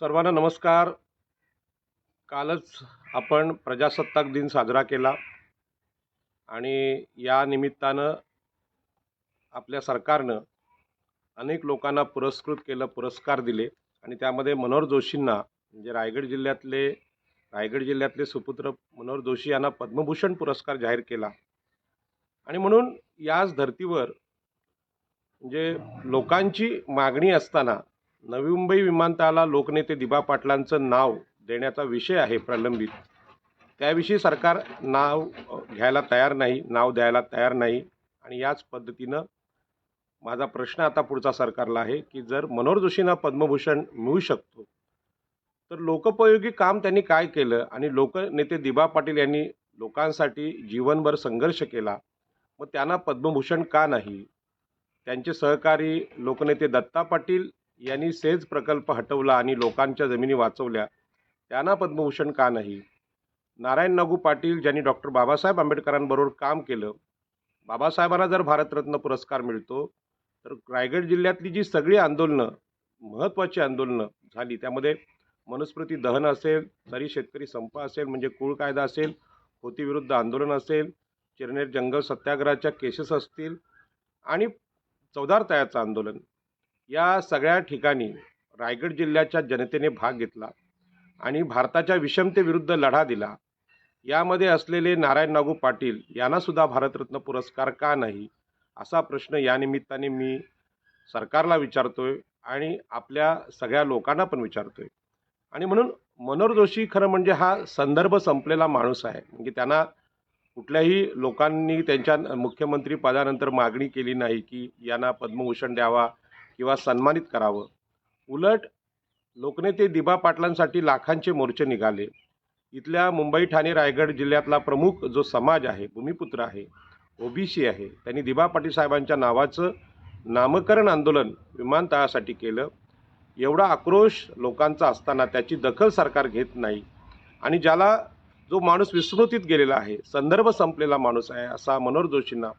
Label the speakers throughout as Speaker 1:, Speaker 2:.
Speaker 1: सर्वांना नमस्कार. कालच आपण प्रजासत्ताक दिन साजरा केला. आणि या निमित्तानं आपल्या सरकारनं अनेक लोकांना पुरस्कृत केलं पुरस्कार दिले. आणि त्यामध्ये मनोहर जोशींना म्हणजे रायगड जिल्ह्यातले रायगड जिल्ह्यातले सुपुत्र मनोहर जोशी यांना पद्मभूषण पुरस्कार जाहीर केला. आणि म्हणून याच धर्तीवर म्हणजे लोकांची मागणी असताना नवी मुंबई विमानतळाला लोकनेते दिबा पाटलांचं नाव देण्याचा विषय आहे प्रलंबित. त्याविषयी सरकार नाव घ्यायला तयार नाही नाव द्यायला तयार नाही आणि याच पद्धतीनं माझा प्रश्न आता पुढचा सरकारला आहे की जर मनोहर जोशींना पद्मभूषण मिळू शकतो तर लोकोपयोगी काम त्यांनी काय केलं आणि लोकनेते दिबा पाटील यांनी लोकांसाठी जीवनभर संघर्ष केला मग त्यांना पद्मभूषण का नाही? त्यांचे सहकारी लोकनेते दत्ता पाटील यांनी सेज प्रकल्प हटवला आणि लोकांच्या जमिनी वाचवल्या. त्यांना पद्मभूषण का नाही? नारायण नागू पाटील ज्यांनी डॉक्टर बाबासाहेब आंबेडकरांबरोबर काम केलं बाबासाहेबांना जर भारतरत्न पुरस्कार मिळतो तर रायगड जिल्ह्यातली जी सगळी आंदोलनं महत्त्वाची आंदोलनं झाली त्यामध्ये मनुस्मृती दहन असेल तरी शेतकरी संप असेल म्हणजे कुळ कायदा असेल होतीविरुद्ध आंदोलन असेल चिरनेर जंगल सत्याग्रहाच्या केसेस असतील आणि चौदार तयाचं आंदोलन. या सगळ्या ठिकाणी रायगड जिल्ह्याच्या जनतेने भाग घेतला आणि भारताच्या विषमतेविरुद्ध लढा दिला. यामध्ये असलेले नारायण नागू पाटील यांनासुद्धा भारतरत्न पुरस्कार का नाही असा प्रश्न यानिमित्ताने मी सरकारला विचारतो आहे आणि आपल्या सगळ्या लोकांना पण विचारतो आहे आणि म्हणून मनोहर जोशी खरं म्हणजे हा संदर्भ संपलेला माणूस आहे. म्हणजे त्यांना कुठल्याही लोकांनी त्यांच्या मुख्यमंत्री पदानंतर मागणी केली नाही की यांना पद्मभूषण द्यावा किंवा सन्मानित करावं. उलट लोकनेते दिबा पाटलांसाठी लाखांचे मोर्चे निघाले. इथल्या मुंबई ठाणे रायगड जिल्ह्यातला प्रमुख जो समाज आहे भूमिपुत्र आहे ओबीसी आहे त्यांनी दिबा पाटील साहेबांच्या नावाचं नामकरण आंदोलन विमानतळासाठी केलं. एवढा आक्रोश लोकांचा असताना त्याची दखल सरकार घेत नाही. आणि ज्याला जो माणूस विस्मृतीत गेलेला आहे संदर्भ संपलेला माणूस आहे असा मनोहर जोशींना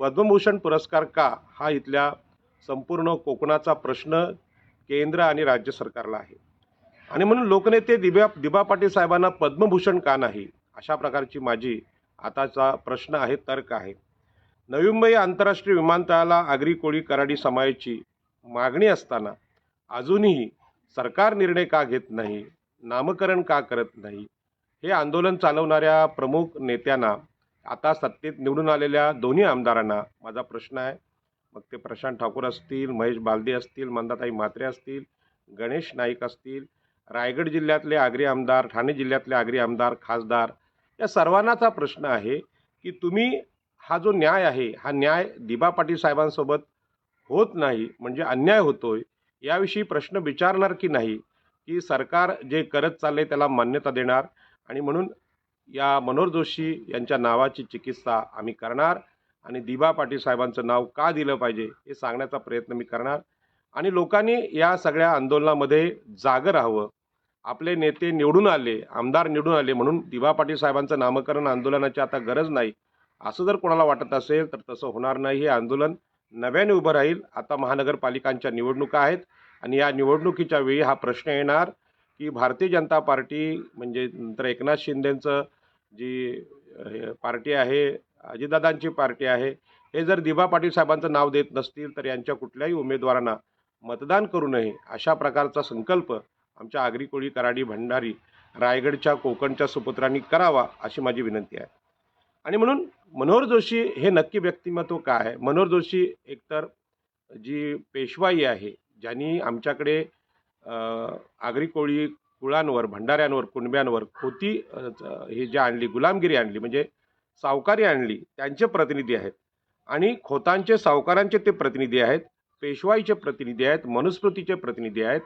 Speaker 1: पद्मभूषण पुरस्कार का? हा इथल्या संपूर्ण कोकणाचा प्रश्न केंद्र आणि राज्य सरकारला आहे. आणि म्हणून लोकनेते दिब्या दिबा पाटील साहेबांना पद्मभूषण का नाही अशा प्रकारची माझी आताचा प्रश्न आहे तर्क आहे. नवी मुंबई आंतरराष्ट्रीय विमानतळाला आगरी कोळी कराडी समाजाची मागणी असताना अजूनही सरकार निर्णय का घेत नाही नामकरण का करत नाही हे आंदोलन चालवणाऱ्या प्रमुख नेत्यांना आता सत्तेत निवडून आलेल्या दोन्ही आमदारांना माझा प्रश्न आहे. मग ते प्रशांत ठाकूर असतील महेश बालदे असतील मंदाताई म्हात्रे असतील गणेश नाईक असतील रायगड जिल्ह्यातले आगरी आमदार ठाणे जिल्ह्यातले आगरी आमदार खासदार या सर्वांनाचा प्रश्न आहे की तुम्ही हा जो न्याय आहे हा न्याय दिबा पाटील साहेबांसोबत होत नाही म्हणजे अन्याय होतोय याविषयी प्रश्न विचारणार की नाही? की सरकार जे करत चालले त्याला मान्यता देणार आणि म्हणून या मनोहर जोशी यांच्या नावाची चिकित्सा आम्ही करणार आणि दिबा पाटील साहेबांचं नाव का दिलं पाहिजे हे सांगण्याचा प्रयत्न मी करणार. आणि लोकांनी या सगळ्या आंदोलनामध्ये जागं राहावं. आपले नेते निवडून आले आमदार निवडून आले म्हणून दिभा पाटील साहेबांचं नामकरण आंदोलनाची आता गरज नाही. असं जर कोणाला वाटत असेल तर तसं होणार नाही. हे आंदोलन नव्याने उभं राहील. आता महानगरपालिकांच्या निवडणुका आहेत आणि या निवडणुकीच्या वेळी हा प्रश्न येणार की भारतीय जनता पार्टी म्हणजे नंतर एकनाथ शिंदेंचं जी पार्टी आहे अजितदादांची पार्टी आहे. हे जर दिबा पाटील साहेबांचं नाव देत नसतील तर यांच्या कुठल्याही उमेदवारांना मतदान करू नये अशा प्रकारचा संकल्प आमच्या आगरी कोळी कराडी भंडारी रायगडच्या कोकणच्या सुपुत्रांनी करावा अशी माझी विनंती आहे. आणि म्हणून मनोहर जोशी हे नक्की व्यक्तिमत्व काय आहे? मनोहर जोशी एकतर जी पेशवाई आहे ज्यांनी आमच्याकडे आगरी कोळी कुळांवर भंडाऱ्यांवर कुणब्यांवर खोती हे जे आणली गुलामगिरी आणली म्हणजे सावकारी आणली त्यांचे प्रतिनिधी आहेत. आणि खोतांचे सावकारांचे ते प्रतिनिधी आहेत पेशवाईचे प्रतिनिधी आहेत मनुस्मृतीचे प्रतिनिधी आहेत.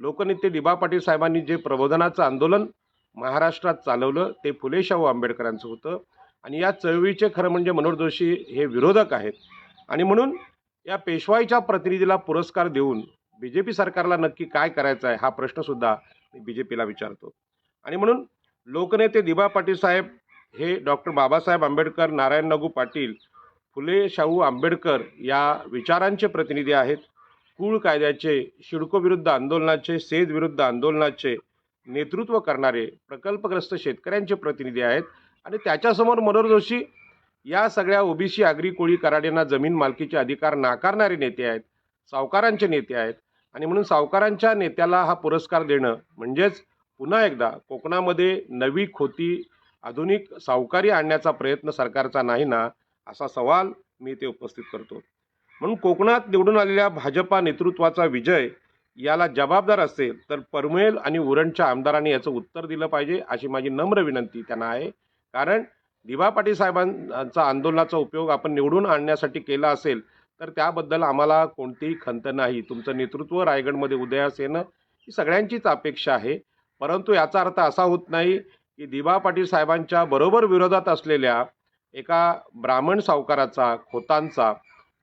Speaker 1: लोकनेते दिबा पाटील साहेबांनी जे प्रबोधनाचं आंदोलन महाराष्ट्रात चालवलं ते फुले शाहू आंबेडकरांचं होतं. आणि या चळवळीचे खरं म्हणजे मनोहर जोशी हे विरोधक आहेत. आणि म्हणून या पेशवाईच्या प्रतिनिधीला पुरस्कार देऊन बी जे पी सरकारला नक्की काय करायचं आहे हा प्रश्नसुद्धा मी बी जे पीला विचारतो. आणि म्हणून लोकनेते दिबा पाटील साहेब हे डॉक्टर बाबासाहेब आंबेडकर नारायण नागू पाटील फुले शाहू आंबेडकर या विचारांचे प्रतिनिधी आहेत. कुळ कायद्याचे शिडको विरुद्ध आंदोलनाचे सेज विरुद्ध आंदोलनाचे नेतृत्व करणारे प्रकल्पग्रस्त शेतकऱ्यांचे प्रतिनिधी आहेत. आणि त्याच्यासमोर मनोहर जोशी या सगळ्या ओबीसी आगरी कोळी कराड्यांना जमीन मालकीचे अधिकार नाकारणारे नेते आहेत सावकारांचे नेते आहेत. आणि म्हणून सावकारांच्या नेत्याला हा पुरस्कार देणं म्हणजेच पुन्हा एकदा कोकणामध्ये नवी खोती आधुनिक सावकारी आणण्याचा प्रयत्न सरकारचा नाही ना असा सवाल मी इथे उपस्थित करतो. म्हणून कोकणात निवडून आलेल्या भाजपा नेतृत्वाचा विजय याला जबाबदार असेल तर परमेल आणि उरणच्या आमदारांनी याचं उत्तर दिलं पाहिजे अशी माझी नम्र विनंती त्यांना आहे. कारण दिवा पाटील साहेबांचा आंदोलनाचा उपयोग आपण निवडून आणण्यासाठी केला असेल तर त्याबद्दल आम्हाला कोणतीही खंत नाही. तुमचं नेतृत्व रायगडमध्ये उदयास येणं ही सगळ्यांचीच अपेक्षा आहे. परंतु याचा अर्थ असा होत नाही की दिवा पाटील साहेबांच्या बरोबर विरोधात असलेल्या एका ब्राह्मण सावकाराचा खोतांचा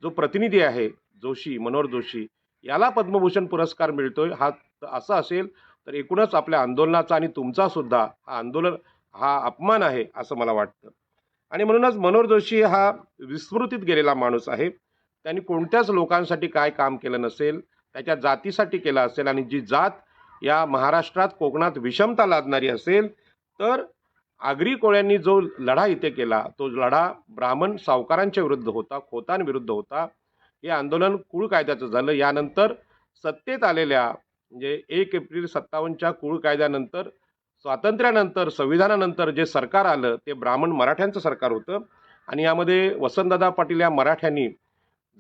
Speaker 1: जो प्रतिनिधी आहे जोशी मनोहर जोशी याला पद्मभूषण पुरस्कार मिळतोय. हा असं असेल तर एकूणच आपल्या आंदोलनाचा आणि तुमचा सुद्धा हा आंदोलन हा अपमान आहे असं मला वाटतं. आणि म्हणूनच मनोहर जोशी हा विस्मृतीत गेलेला माणूस आहे. त्यांनी कोणत्याच लोकांसाठी काय काम केलं नसेल त्याच्या जातीसाठी केलं असेल आणि जी जात या महाराष्ट्रात कोकणात विषमता लादणारी असेल तर आगरी कोळ्यांनी जो लढा इथे केला तो लढा ब्राह्मण सावकारांच्या विरुद्ध होता खोतांविरुद्ध होता. हे आंदोलन कुळ कायद्याचं झालं. यानंतर सत्तेत आलेल्या म्हणजे एक एप्रिल सत्तावन्नच्या कुळ कायद्यानंतर स्वातंत्र्यानंतर संविधानानंतर जे सरकार आलं ते ब्राह्मण मराठ्यांचं सरकार होतं. आणि यामध्ये वसंतदादा पाटील या मराठ्यांनी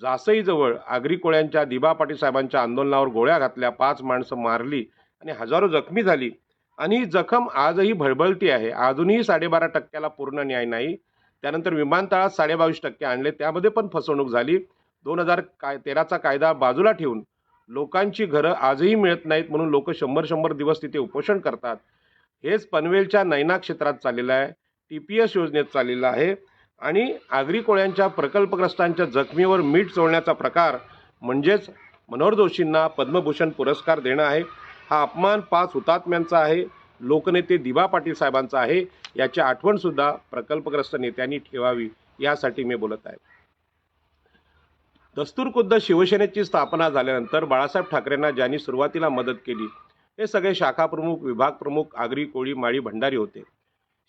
Speaker 1: जासईजवळ आगरी कोळ्यांच्या दिबा पाटील साहेबांच्या आंदोलनावर गोळ्या घातल्या पाच माणसं मारली आणि हजारो जखमी झाली. आणि ही जखम आजही भळबळती आहे. अजूनही साडेबारा टक्क्याला पूर्ण न्याय नाही. त्यानंतर विमानतळात साडेबावीस टक्के आणले. त्यामध्ये पण फसवणूक झाली. दोन हजार काय तेराचा कायदा बाजूला ठेवून लोकांची घरं आजही मिळत नाहीत म्हणून लोक शंभर शंभर दिवस तिथे उपोषण करतात. हेच पनवेलच्या नैना क्षेत्रात चाललेलं आहे. टी पी एस योजनेत चाललेलं आहे. आणि आगरी कोळ्यांच्या प्रकल्पग्रस्तांच्या जखमीवर मीठ चोळण्याचा प्रकार म्हणजेच मनोहर जोशींना पद्मभूषण पुरस्कार देणं आहे. हा अपमान पाच हुतात्म्यांचा आहे लोकनेते दिबा पाटील साहेबांचा आहे याची आठवणसुद्धा प्रकल्पग्रस्त नेत्यांनी ठेवावी यासाठी मी बोलत आहे. दस्तूरखुद्द शिवसेनेची स्थापना झाल्यानंतर बाळासाहेब ठाकरेंना ज्यांनी सुरुवातीला मदत केली हे सगळे शाखाप्रमुख विभाग प्रमुख आगरी कोळी माळी भंडारी होते.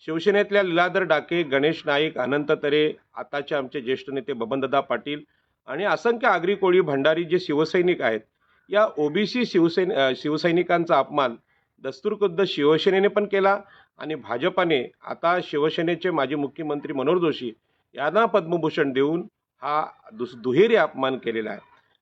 Speaker 1: शिवसेनेतल्या लीलाधर डाके गणेश नाईक अनंत तरे आताचे आमचे ज्येष्ठ नेते बबनदादा पाटील आणि असंख्य आगरी कोळी भंडारी जे शिवसैनिक आहेत या ओबीसी शिवसैन शिवसैनिकांचा अपमान दस्तूरखुद्द शिवसेनेने पण केला आणि भाजपाने आता शिवसेनेचे माजी मुख्यमंत्री मनोहर जोशी यांना पद्मभूषण देऊन हा दुस दुहेरी अपमान केलेला आहे.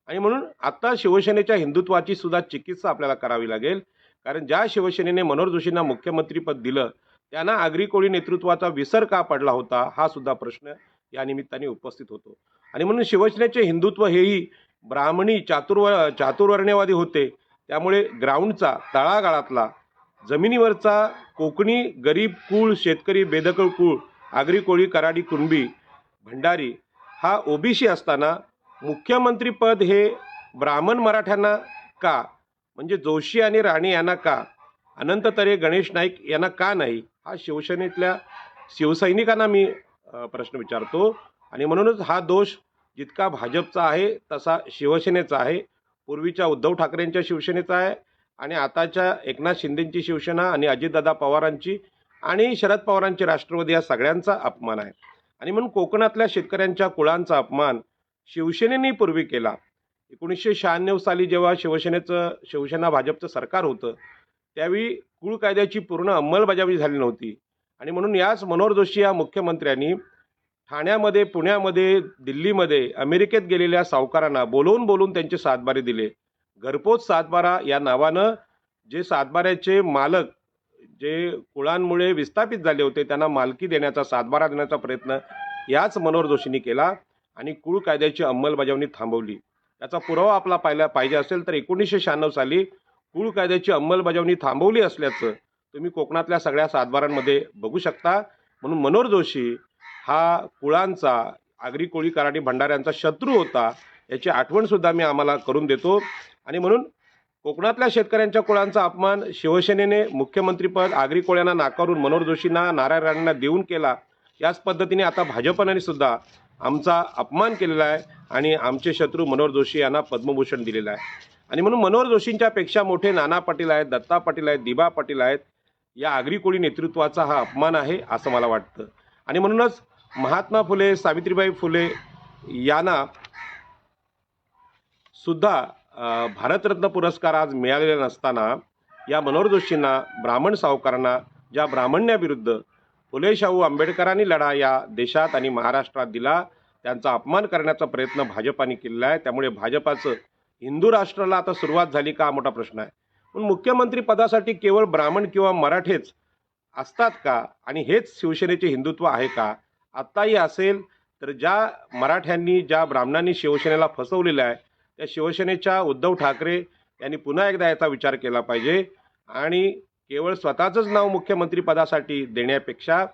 Speaker 1: आणि म्हणून आता शिवसेनेच्या हिंदुत्वाची सुद्धा चिकित्सा आपल्याला करावी लागेल. कारण ज्या शिवसेनेने मनोहर जोशींना मुख्यमंत्रीपद दिलं त्यांना आगरी कोळी नेतृत्वाचा विसर का पडला होता हा सुद्धा प्रश्न या निमित्ताने उपस्थित होतो. आणि म्हणून शिवसेनेचे हिंदुत्व हेही ब्राह्मणी चातुर्व चातुर्वर्ण्यवादी होते. त्यामुळे ग्राउंडचा तळागाळातला जमिनीवरचा कोकणी गरीब कुळ शेतकरी बेदकळ कुळ आगरी कोळी कराडी कुणबी भंडारी हा ओबीसी असताना मुख्यमंत्रीपद हे ब्राह्मण मराठ्यांना का? म्हणजे जोशी आणि राणे यांना का? अनंत तरे गणेश नाईक यांना का नाही? हा शिवसेनेतल्या शिवसैनिकांना मी प्रश्न विचारतो. आणि म्हणूनच हा दोष जितका भाजपचा आहे तसा शिवसेनेचा आहे. पूर्वीच्या उद्धव ठाकरेंच्या शिवसेनेचा आहे आणि आताच्या एकनाथ शिंदेंची शिवसेना आणि अजितदादा पवारांची आणि शरद पवारांची राष्ट्रवादी या सगळ्यांचा अपमान आहे. आणि म्हणून कोकणातल्या शेतकऱ्यांच्या कुळांचा अपमान शिवसेनेने पूर्वी केला. एकोणीसशे शहाण्णव साली जेव्हा शिवसेनेचं शिवसेना भाजपचं सरकार होतं त्यावेळी कुळ कायद्याची पूर्ण अंमलबजावणी झाली नव्हती. आणि म्हणून याच मनोहर जोशी या मुख्यमंत्र्यांनी ठाण्यामध्ये पुण्यामध्ये दिल्लीमध्ये अमेरिकेत गेलेल्या सावकारांना बोलवून बोलून त्यांचे सातबारे दिले. घरपोच सातबारा या नावानं जे सातबाऱ्याचे मालक जे कुळांमुळे विस्थापित झाले होते त्यांना मालकी देण्याचा सातबारा देण्याचा प्रयत्न याच मनोहर जोशींनी केला आणि कुळ कायद्याची अंमलबजावणी थांबवली. याचा पुरावा आपला पाहिला पाहिजे असेल तर एकोणीसशे शहाण्णव साली कुळ कायद्याची अंमलबजावणी थांबवली असल्याचं तुम्ही कोकणातल्या सगळ्या सातबारांमध्ये बघू शकता. म्हणून मनोहर जोशी हा कुळांचा आगरी कोळी कराडी भंडाऱ्यांचा शत्रू होता याची आठवणसुद्धा मी आम्हाला करून देतो. आणि म्हणून कोकणातल्या शेतकऱ्यांच्या कुळांचा अपमान शिवसेनेने मुख्यमंत्रीपद आगरी कोळ्यांना नाकारून मनोहर जोशींना नारायण राणेंना देऊन केला याच पद्धतीने आता भाजपने सुद्धा आमचा अपमान केलेला आहे आणि आमचे शत्रू मनोहर जोशी यांना पद्मभूषण दिलेलं आहे. आणि म्हणून मनोहर जोशींच्या पेक्षा मोठे नाना पाटील आहेत दत्ता पाटील आहेत दिबा पाटील आहेत या आगरी कोळी नेतृत्वाचा हा अपमान आहे असं मला वाटतं. आणि म्हणूनच महात्मा फुले सावित्रीबाई फुले यांना सुद्धा भारतरत्न पुरस्कार आज मिळालेला नसताना या मनोहर जोशींना ब्राह्मण सावकारांना ज्या ब्राह्मण्याविरुद्ध फुले शाहू आंबेडकरांनी लढा या देशात आणि महाराष्ट्रात दिला त्यांचा अपमान करण्याचा प्रयत्न भाजपाने केलेला आहे. त्यामुळे भाजपाचं हिंदू राष्ट्राला आता सुरुवात झाली का हा मोठा प्रश्न आहे. पण मुख्यमंत्री पदासाठी केवळ ब्राह्मण किंवा मराठेच असतात का? आणि हेच शिवसेनेचे हिंदुत्व आहे का? आत्ताही असेल तर ज्या मराठ्यांनी ज्या ब्राह्मणांनी शिवसेनेला फसवलेलं आहे त्या शिवसेनेच्या उद्धव ठाकरे यांनी पुन्हा एकदा याचा विचार केला पाहिजे. आणि केवळ स्वतःचंच नाव मुख्यमंत्रीपदासाठी देण्यापेक्षा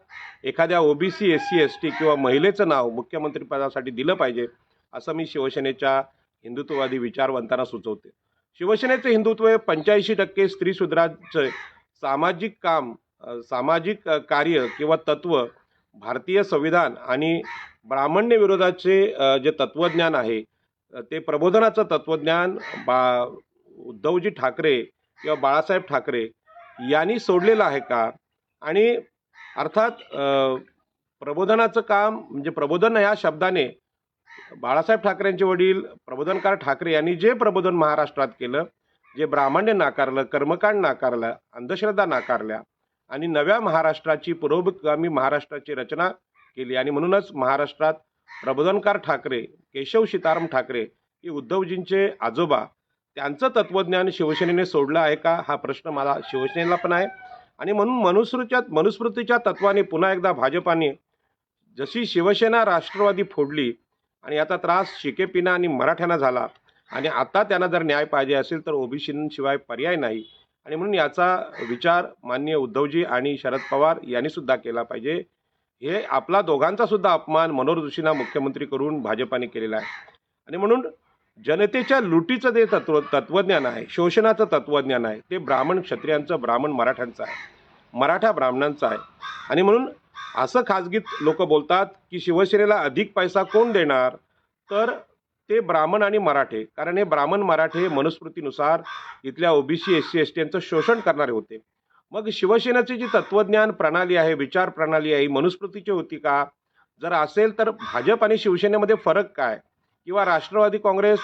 Speaker 1: एखाद्या OBC S C S T किंवा महिलेचं नाव मुख्यमंत्रीपदासाठी दिलं पाहिजे असं मी शिवसेनेच्या हिंदुत्ववादी विचारवंतांना सुचवते. शिवसेनेचे हिंदुत्व हे पंच्याऐंशी टक्के स्त्रीशूद्रांचे सामाजिक काम सामाजिक कार्य किंवा तत्त्व भारतीय संविधान आणि ब्राह्मण्य विरोधाचे जे तत्वज्ञान आहे ते प्रबोधनाचं तत्वज्ञान बा उद्धवजी ठाकरे किंवा बाळासाहेब ठाकरे यांनी सोडलेलं आहे का? आणि अर्थात प्रबोधनाचं काम म्हणजे प्रबोधन या शब्दाने बाळासाहेब ठाकरेंचे वडील प्रबोधनकार ठाकरे यांनी जे प्रबोधन महाराष्ट्रात केलं जे ब्राह्मण्य नाकारलं कर्मकांड नाकारलं अंधश्रद्धा नाकारल्या आणि नव्या महाराष्ट्राची पुरोगामी महाराष्ट्राची रचना केली. आणि म्हणूनच महाराष्ट्रात प्रबोधनकार ठाकरे केशव सीताराम ठाकरे हे उद्धवजींचे आजोबा त्यांचं तत्वज्ञान शिवसेनेने सोडलं आहे का? हा प्रश्न मला शिवसेनेला पण आहे. आणि म्हणून मनुस्मृतीच्या मनुस्मृतीच्या तत्वाने पुन्हा एकदा भाजपाने जशी शिवसेना राष्ट्रवादी फोडली आणि आता त्रास शिकेपिना आणि मराठ्यांना झाला आणि आता त्यांना जर न्याय पाहिजे असेल तर ओबीसीशिवाय पर्याय नाही. आणि म्हणून याचा विचार माननीय उद्धवजी आणि शरद पवार यांनी सुद्धा केला पाहिजे. हे आपला दोघांचा सुद्धा अपमान मनोहर जोशींना मुख्यमंत्री करून भाजपाने केलेला आहे. आणि म्हणून जनतेच्या लुटीचं जे तत्व तत्वज्ञान आहे शोषणाचं तत्वज्ञान आहे ते ब्राह्मण क्षत्रियांचं ब्राह्मण मराठ्यांचं आहे. मराठा ब्राह्मणांचं आहे. आणि म्हणून असं खाजगीत लोक बोलतात की शिवसेनेला अधिक पैसा कोण देणार? तर ते ब्राह्मण आणि मराठे. कारण हे ब्राह्मण मराठे मनुस्मृतीनुसार इथल्या OBC S C S T यांचं शोषण करणारे होते. मग शिवसेनेची जी तत्वज्ञान प्रणाली आहे विचार प्रणाली आहे ही मनुस्मृतीची होती का? जर असेल तर भाजप आणि शिवसेनेमध्ये फरक काय? किंवा राष्ट्रवादी काँग्रेस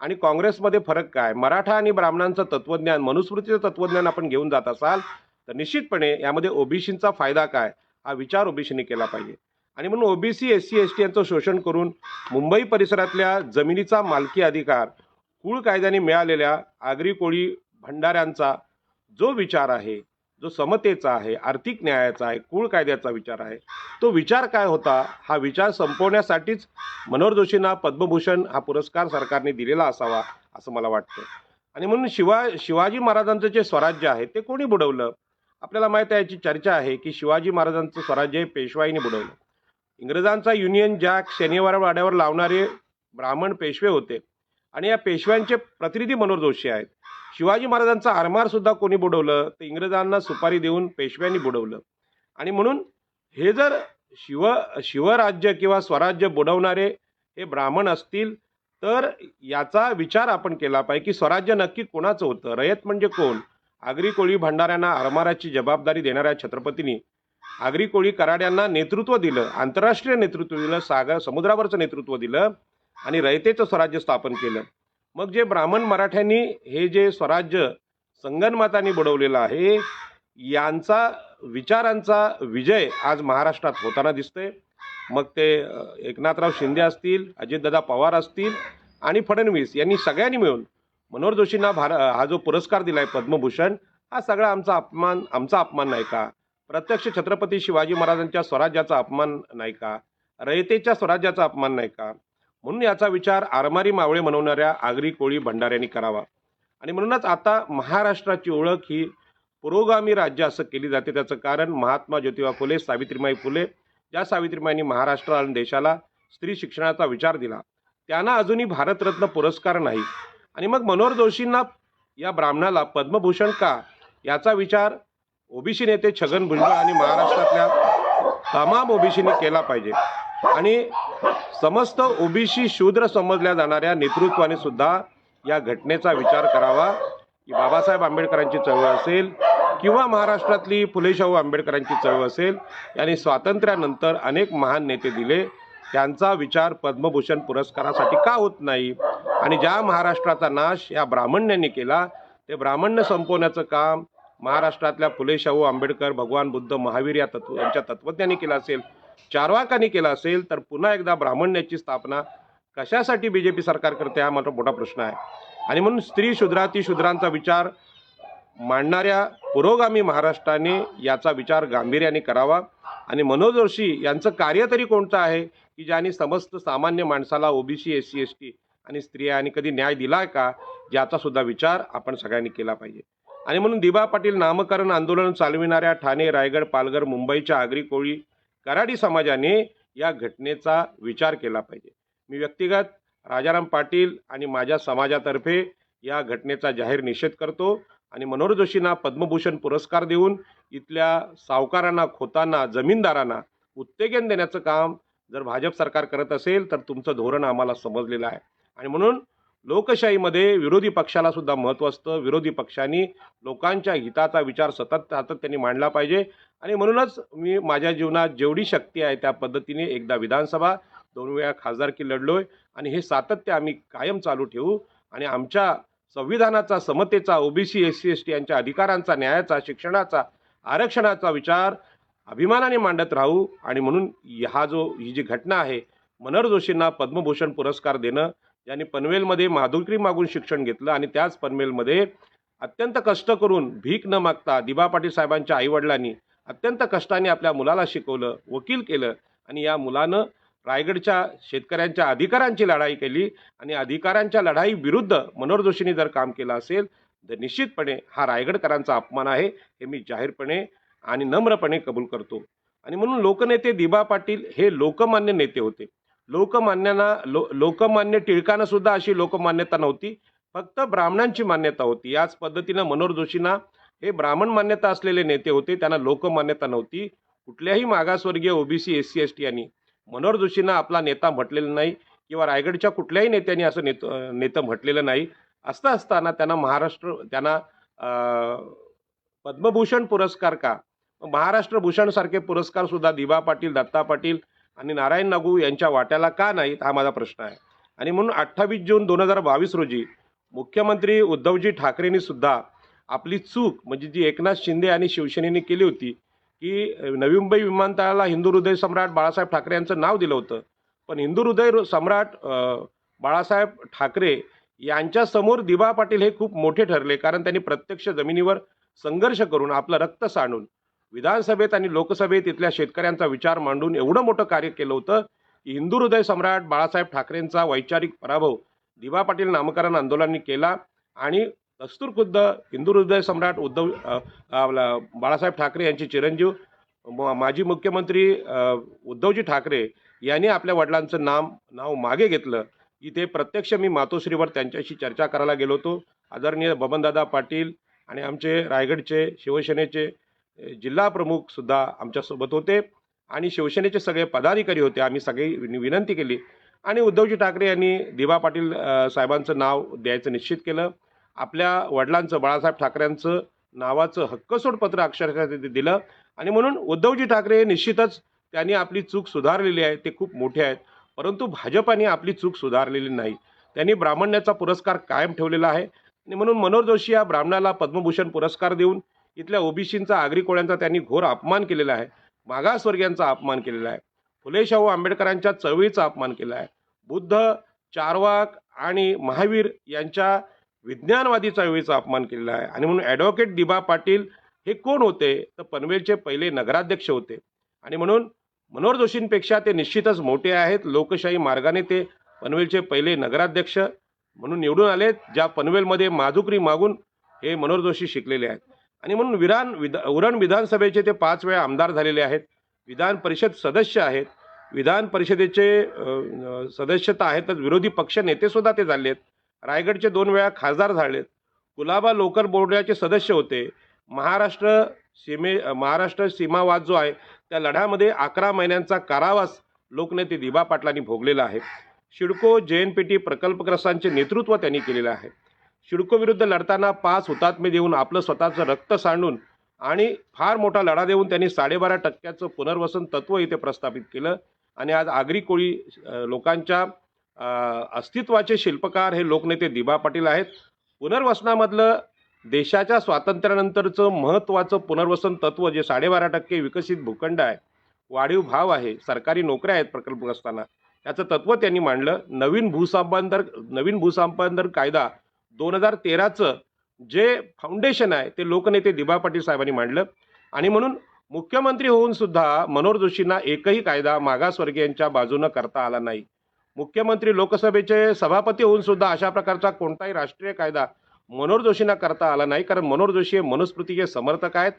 Speaker 1: आणि काँग्रेसमध्ये फरक काय? मराठा आणि ब्राह्मणांचं तत्वज्ञान मनुस्मृतीचं तत्वज्ञान आपण घेऊन जात असाल तर निश्चितपणे यामध्ये ओबीसींचा फायदा काय? हा विचार ओबीसीने केला पाहिजे. आणि म्हणून OBC S C S T यांचं शोषण करून मुंबई परिसरातल्या जमिनीचा मालकी अधिकार कुळ कायद्याने मिळालेल्या आगरी कोळी भंडाऱ्यांचा जो विचार आहे जो समतेचा आहे आर्थिक न्यायाचा आहे कुळ कायद्याचा विचार आहे तो विचार काय होता? हा विचार संपवण्यासाठीच मनोहर जोशींना पद्मभूषण हा पुरस्कार सरकारने दिलेला असावा असं मला वाटतं. आणि म्हणून शिवा शिवाजी महाराजांचं जे स्वराज्य आहे ते कोणी बुडवलं? आपल्याला माहीत आहे याची चर्चा आहे की शिवाजी महाराजांचं स्वराज्य हे पेशवाईने बुडवलं. इंग्रजांचा युनियन जॅक शनिवार वाड्यावर लावणारे ब्राह्मण पेशवे होते आणि या पेशव्यांचे प्रतिनिधी मनोहर जोशी आहेत. शिवाजी महाराजांचा आरमार सुद्धा कोणी बुडवलं तर इंग्रजांना सुपारी देऊन पेशव्यांनी बुडवलं. आणि म्हणून हे जर शिव शिवराज्य किंवा स्वराज्य बुडवणारे हे ब्राह्मण असतील तर याचा विचार आपण केला पाहिजे की स्वराज्य नक्की कोणाचं होतं? रयत म्हणजे कोण? आगरी कोळी भंडाऱ्यांना आरमाराची जबाबदारी देणाऱ्या छत्रपतींनी आगरी कोळी कराड्यांना नेतृत्व दिलं आंतरराष्ट्रीय नेतृत्व दिलं सागर समुद्रावरचं नेतृत्व दिलं आणि रयतेचं स्वराज्य स्थापन केलं. मग जे ब्राह्मण मराठ्यांनी हे जे स्वराज्य संगनमताने बुडवलेलं आहे यांचा विचारांचा विजय आज महाराष्ट्रात होताना दिसतोय. मग ते एकनाथराव शिंदे असतील अजितदादा पवार असतील आणि फडणवीस यांनी सगळ्यांनी मिळून मनोहर जोशींना भार हा जो पुरस्कार दिला आहे पद्मभूषण हा सगळा आमचा अपमान आमचा अपमान नाही का? प्रत्यक्ष छत्रपती शिवाजी महाराजांच्या स्वराज्याचा अपमान नाही का? रयतेच्या स्वराज्याचा अपमान नाही का? म्हणून याचा विचार आरमारी मावळे म्हणवणाऱ्या आगरी कोळी भंडाऱ्यांनी करावा. आणि म्हणूनच आता महाराष्ट्राची ओळख ही पुरोगामी राज्य असं केली जाते. त्याचं कारण महात्मा ज्योतिबा फुले सावित्रीमाई फुले ज्या सावित्रीमाईंनी महाराष्ट्र आणि देशाला स्त्री शिक्षणाचा विचार दिला त्यांना अजूनही भारतरत्न पुरस्कार नाही. आणि मग मनोहर जोशींना या ब्राह्मणाला पद्मभूषण का? याचा विचार ओबीसी नेते छगन भुजबळ आणि महाराष्ट्रातल्या तमाम ओबीसीने केला पाहिजे. आणि समस्त ओबीसी शूद्र समजल्या जाणाऱ्या नेतृत्वाने सुद्धा या घटनेचा विचार करावा की बाबासाहेब आंबेडकरांची चळवळ असेल किंवा महाराष्ट्रातली फुले शाहू आंबेडकरांची चळवळ असेल यांनी स्वातंत्र्यानंतर अनेक महान नेते दिले. त्यांचा विचार पद्मभूषण पुरस्कारासाठी का होत नाही? आणि ज्या महाराष्ट्राचा नाश या ब्राह्मण्यांनी केला ते ब्राह्मण्य संपवण्याचं काम महाराष्ट्रातल्या फुले शाहू आंबेडकर भगवान बुद्ध महावीर या तत्व यांच्या तत्वज्ञानी केला असेल चारवाकांनी केला असेल तर पुन्हा एकदा ब्राह्मण्याची स्थापना कशासाठी बी जे पी सरकार करते हा मात्र मोठा प्रश्न आहे. आणि म्हणून स्त्री शूद्राती शूद्रांचा विचार मांडणाऱ्या पुरोगामी महाराष्ट्राने याचा विचार गांभीर्याने करावा. आणि मनोज जोशी यांचं कार्य तरी कोणतं आहे? की ज्यांनी समस्त सामान्य माणसाला OBC S C S T आणि स्त्रिया आणि कधी न्याय दिला का? याचा सुद्धा विचार आपण सगळ्यांनी केला पाहिजे. आणि म्हणून दिबा पाटील नामकरण आंदोलन चालविणाऱ्या ठाणे रायगड पालघर मुंबईच्या आगरी कोळी कराडी समाजाने या घटनेचा विचार केला पाहिजे. मी व्यक्तिगत राजाराम पाटील आणि माझ्या समाजातर्फे या घटनेचा जाहीर निषेध करतो आणि मनोहर जोशींना पद्मभूषण पुरस्कार देऊन इथल्या सावकारांना खोतांना जमीनदारांना उत्तेजन देण्याचं काम जर भाजप सरकार करत असेल तर तुमचं धोरण आम्हाला समजलेलं आहे. आणि म्हणून लोकशाहीमध्ये विरोधी पक्षाला सुद्धा महत्त्व असतं. विरोधी पक्षांनी लोकांच्या हिताचा विचार सतत सातत्याने मांडला पाहिजे. आणि म्हणूनच मी माझ्या जीवनात जेवढी शक्ती आहे त्या पद्धतीने एकदा विधानसभा दोन वेळा खासदारकी लढलोय. आणि हे सातत्य आम्ही कायम चालू ठेवू. आणि आमच्या संविधानाचा समतेचा OBC S C S T यांच्या अधिकारांचा न्यायाचा शिक्षणाचा आरक्षणाचा विचार अभिमानाने मांडत राहू. आणि म्हणून हा जो ही जी घटना आहे मनोहर जोशींना पद्मभूषण पुरस्कार देणं यांनी पनवेलमध्ये माधुकरी मागून शिक्षण घेतलं आणि त्याच पनवेलमध्ये अत्यंत कष्ट करून भीक न मागता दिबा पाटील साहेबांच्या आईवडिलांनी अत्यंत कष्टाने आपल्या मुलाला शिकवलं वकील केलं आणि या मुलानं रायगडच्या शेतकऱ्यांच्या अधिकारांची लढाई केली आणि अधिकारांच्या लढाई विरुद्ध मनोहर जोशींनी जर काम केलं असेल तर निश्चितपणे हा रायगडकरांचा अपमान आहे हे मी जाहीरपणे आणि नम्रपणे कबूल करतो. आणि म्हणून लोकनेते दिबा पाटील हे लोकमान्य नेते होते. लोकमान्यांना लो लोकमान्य टिळकांना सुद्धा अशी लोकमान्यता नव्हती. फक्त ब्राह्मणांची मान्यता होती. याच पद्धतीनं मनोहर जोशींना हे ब्राह्मण मान्यता असलेले नेते होते. त्यांना लोकमान्यता नव्हती. कुठल्याही मागासवर्गीय OBC S C S T यांनी मनोहर जोशींना आपला नेता म्हटलेला नाही किंवा रायगडच्या कुठल्याही नेत्यांनी असं नेत नेतं म्हटलेलं नाही. असता असताना त्यांना महाराष्ट्र त्यांना पद्मभूषण पुरस्कार का? महाराष्ट्र भूषणसारखे पुरस्कार सुद्धा दिबा पाटील दत्ता पाटील आणि नारायण नागू यांच्या वाट्याला का नाहीत हा माझा प्रश्न आहे. आणि म्हणून अठ्ठावीस जून दोन हजार बावीस रोजी मुख्यमंत्री उद्धवजी ठाकरेंनी सुद्धा आपली चूक म्हणजे जी एकनाथ शिंदे आणि शिवसेनेने केली होती की नवी मुंबई विमानतळाला हिंदू हृदय सम्राट बाळासाहेब ठाकरे यांचं नाव दिलं होतं. पण हिंदू हृदय सम्राट बाळासाहेब ठाकरे यांच्यासमोर दिबा पाटील हे खूप मोठे ठरले कारण त्यांनी प्रत्यक्ष जमिनीवर संघर्ष करून आपलं रक्त सांडून विधानसभेत आणि लोकसभेत इथल्या शेतकऱ्यांचा विचार मांडून एवढं मोठं कार्य केलं होतं की हिंदू हृदय सम्राट बाळासाहेब ठाकरेंचा वैचारिक पराभव दिवा पाटील नामकरण आंदोलनाने केला आणि दस्तूर खुद्द हिंदू हृदय सम्राट उद्धव आपला बाळासाहेब ठाकरे यांचे चिरंजीव म- माजी मुख्यमंत्री उद्धवजी ठाकरे यांनी आपल्या वडिलांचं नाम नाव मागे घेतलं. इथे प्रत्यक्ष मी मातोश्रीवर त्यांच्याशी चर्चा करायला गेलो होतो. आदरणीय बबनदादा पाटील आणि आमचे रायगडचे शिवसेनेचे जिल्हा प्रमुख सुद्धा आमच्यासोबत होते आणि शिवसेनेचे सगळे पदाधिकारी होते. आम्ही सगळी विनंती केली. आणि उद्धवजी ठाकरे यांनी दिबा पाटील साहेबांचं नाव द्यायचं निश्चित केलं. आपल्या वडिलांचं बाळासाहेब ठाकरेंचं नावाचं हक्कसोड पत्र अक्षरशः तिथे दिलं. आणि म्हणून उद्धवजी ठाकरे निश्चितच त्यांनी आपली चूक सुधारलेली आहे. ते खूप मोठे आहेत. परंतु भाजपाने आपली चूक सुधारलेली नाही. त्यांनी ब्राह्मण्याचा पुरस्कार कायम ठेवलेला आहे. आणि म्हणून मनोहर जोशी या ब्राह्मणाला पद्मभूषण पुरस्कार देऊन इथल्या ओबीसींचा आगरी कोळ्यांचा त्यांनी घोर अपमान केलेला आहे. मागासवर्गीयांचा अपमान केलेला आहे. फुले शाहू आंबेडकरांच्या चळवळीचा अपमान केला आहे. बुद्ध चारवाक आणि महावीर यांच्या विज्ञानवादी चळवळीचा अपमान केलेला आहे. आणि म्हणून ॲडव्होकेट दिबा पाटील हे कोण होते? तर पनवेलचे पहिले नगराध्यक्ष होते. आणि म्हणून मनोहर जोशींपेक्षा ते निश्चितच मोठे आहेत. लोकशाही मार्गाने ते पनवेलचे पहिले नगराध्यक्ष म्हणून निवडून आलेत. ज्या पनवेलमध्ये माधुकरी मागून हे मनोहर जोशी शिकलेले आहेत. आणि म्हणून विरान विधा उरण विधानसभेचे ते पाच वेळा आमदार झालेले आहेत. विधान परिषद सदस्य आहेत. विधान परिषदेचे सदस्यता आहेत सदस्यता आहेतच. विरोधी पक्ष नेतेसुद्धा ते झाले आहेत. रायगडचे दोन वेळा खासदार झालेत कुलाबा लोकर बोर्डाचे सदस्य होते. महाराष्ट्र सीमे महाराष्ट्र सीमावाद जो आहे त्या लढ्यामध्ये अकरा महिन्यांचा कारावास लोकनेते दिबा पाटलांनी भोगलेला आहे. शिडको जे एन पी टी प्रकल्पग्रस्तांचे नेतृत्व त्यांनी केलेलं आहे. शिडको विरुद्ध लढताना पाच हुतात्मे देऊन आपलं स्वतःचं रक्त सांडून आणि फार मोठा लढा देऊन त्यांनी साडेबारा टक्क्याचं पुनर्वसन तत्व इथे प्रस्थापित केलं. आणि आज आगरी कोळी लोकांच्या अस्तित्वाचे शिल्पकार हे लोकनेते दिबा पाटील आहेत. पुनर्वसनामधलं देशाच्या स्वातंत्र्यानंतरचं महत्त्वाचं पुनर्वसन तत्व जे साडेबारा टक्के विकसित भूखंड आहे वाढीव भाव आहे सरकारी नोकऱ्या आहेत प्रकल्पग्रस्तांना त्याचं तत्व त्यांनी मांडलं. नवीन भूसंपादन नवीन भूसंपादन कायदा दोन हजार तेराचं जे फाउंडेशन आहे ते लोकनेते दिबा पाटील साहेबांनी मांडलं. आणि म्हणून मुख्यमंत्री होऊन सुद्धा मनोहर जोशींना एकही कायदा मागासवर्गीयांच्या बाजूनं करता आला नाही. मुख्यमंत्री लोकसभेचे सभापती होऊन सुद्धा अशा प्रकारचा कोणताही राष्ट्रीय कायदा मनोहर जोशींना करता आला नाही कारण मनोहर जोशी हे मनुस्मृतीचे समर्थक आहेत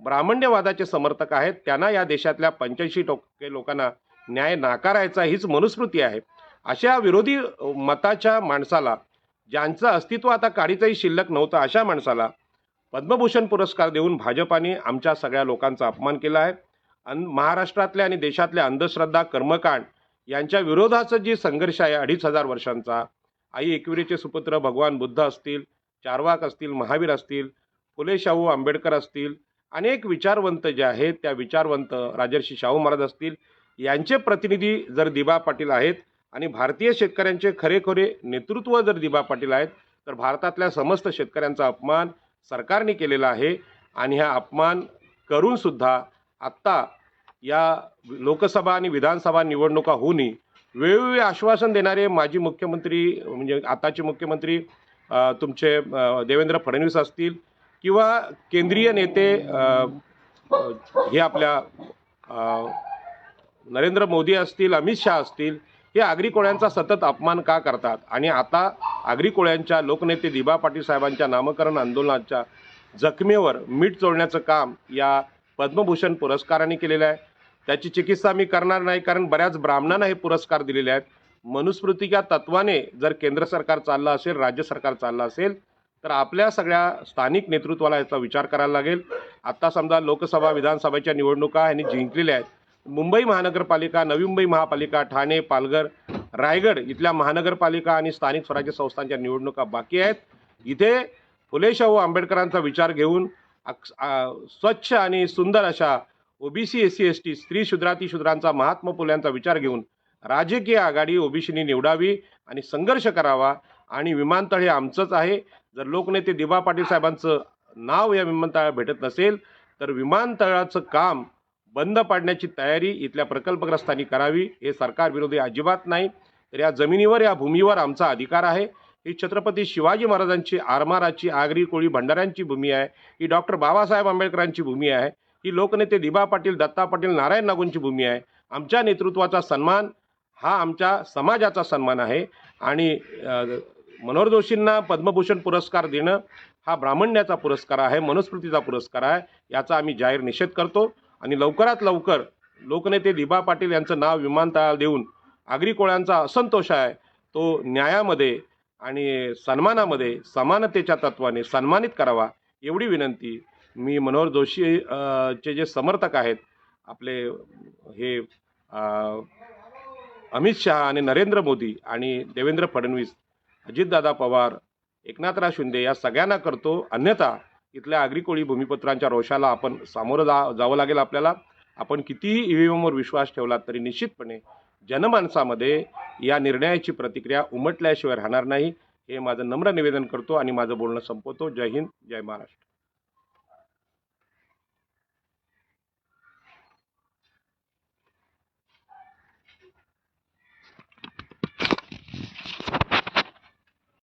Speaker 1: ब्राह्मण्यवादाचे समर्थक आहेत. त्यांना या देशातल्या पंच्याऐंशी टक्के लोकांना न्याय नाकारायचा हीच मनुस्मृती आहे. अशा विरोधी मताच्या माणसाला ज्यांचं अस्तित्व आता काडीचंही शिल्लक नव्हतं अशा माणसाला पद्मभूषण पुरस्कार देऊन भाजपाने आमच्या सगळ्या लोकांचा अपमान केला आहे. अन महाराष्ट्रातल्या आणि देशातल्या अंधश्रद्धा कर्मकांड यांच्या विरोधाचं जी संघर्ष आहे अडीच हजार वर्षांचा आई एकविरीचे सुपुत्र भगवान बुद्ध असतील चारवाक असतील महावीर असतील फुले शाहू आंबेडकर असतील अनेक विचारवंत जे आहेत त्या विचारवंत राजर्षी शाहू महाराज असतील यांचे प्रतिनिधी जर दिबा पाटील आहेत आणि भारतीय शेतकऱ्यांचे खरेखुरे नेतृत्व जर दिबा पाटील आहेत तर भारतातल्या समस्त शेतकऱ्यांचा अपमान सरकारने केलेला आहे आणि हा अपमान करूनसुद्धा आत्ता या लोकसभा आणि विधानसभा निवडणुका होऊनही वेळोवेळी आश्वासन देणारे माजी मुख्यमंत्री म्हणजे आताचे मुख्यमंत्री तुमचे देवेंद्र फडणवीस असतील किंवा केंद्रीय नेते हे आपल्या नरेंद्र मोदी असतील अमित शहा असतील हे आगरी कोळ्यांचा सतत अपमान का करतात? आणि आता आगरी कोळ्यांच्या लोकनेते दिबा पाटील साहेबांच्या नामकरण आंदोलनाच्या जखमेवर मीठ चोळण्याचं काम या पद्मभूषण पुरस्काराने केलेलं आहे. त्याची चिकित्सा मी करणार नाही कारण बऱ्याच ब्राह्मणांना हे पुरस्कार दिलेले आहेत. मनुस्मृतीच्या तत्वाने जर केंद्र सरकार चाललं असेल राज्य सरकार चाललं असेल तर आपल्या सगळ्या स्थानिक नेतृत्वाला याचा विचार करायला लागेल. आत्ता समजा लोकसभा विधानसभेच्या निवडणुका ह्यांनी जिंकलेल्या आहेत. मुंबई महानगरपालिका नवी मुंबई महापालिका ठाणे पालघर रायगड इथल्या महानगरपालिका आणि स्थानिक स्वराज्य संस्थांच्या निवडणुका बाकी आहेत. इथे फुले शाहू आंबेडकरांचा विचार घेऊन अक्स- स्वच्छ आणि सुंदर अशा OBC S C S T स्त्री शूद्राती शूद्रांचा महात्मा फुल्यांचा विचार घेऊन राजकीय आघाडी ओबीसीनी निवडावी आणि संघर्ष करावा आणि विमानतळ हे आमचंच आहे. जर लोकनेते दिबा पाटील साहेबांचं नाव या विमानतळाला भेटत नसेल तर विमानतळाचं काम बंद पाडण्याची तयारी इथल्या प्रकल्पग्रस्तांनी करावी. हे सरकार विरोधी अजिबात नाही. तर या जमिनीवर या भूमीवर आमचा अधिकार आहे. ही छत्रपती शिवाजी महाराजांची आरमाराची आगरी कोळी भंडाऱ्यांची भूमी आहे. ही डॉक्टर बाबासाहेब आंबेडकरांची भूमी आहे. ही लोकनेते दिबा पाटील दत्ता पाटील नारायण नागूंची भूमी आहे. आमच्या नेतृत्वाचा सन्मान हा आमच्या समाजाचा सन्मान आहे. आणि मनोहर जोशींना पद्मभूषण पुरस्कार देणं हा ब्राह्मण्याचा पुरस्कार आहे मनुस्मृतीचा पुरस्कार आहे. याचा आम्ही जाहीर निषेध करतो. आणि लवकरात लवकर लोकनेते दिबा पाटील यांचं नाव विमानतळाला देऊन आगरी कोळ्यांचा असंतोष आहे. तो न्यायामध्ये आणि सन्मानामध्ये समानतेच्या तत्वाने सन्मानित करावा एवढी विनंती मी मनोहर जोशी चे जे समर्थक आहेत आपले हे अमित शहा आणि नरेंद्र मोदी आणि देवेंद्र फडणवीस अजितदादा पवार एकनाथराव शिंदे या सगळ्यांना करतो. अन्यथा इथल्या आगरी कोळी भूमिपुत्रांच्या रोषाला आपण सामोरं जा जावं लागेल आपल्याला. आपण कितीही ई व्ही एमवर विश्वास ठेवला तरी निश्चितपणे जनमानसामध्ये या निर्णयाची प्रतिक्रिया उमटल्याशिवाय राहणार नाही. हे माझं नम्र निवेदन करतो आणि माझं बोलणं संपवतो. जय हिंद जय महाराष्ट्र.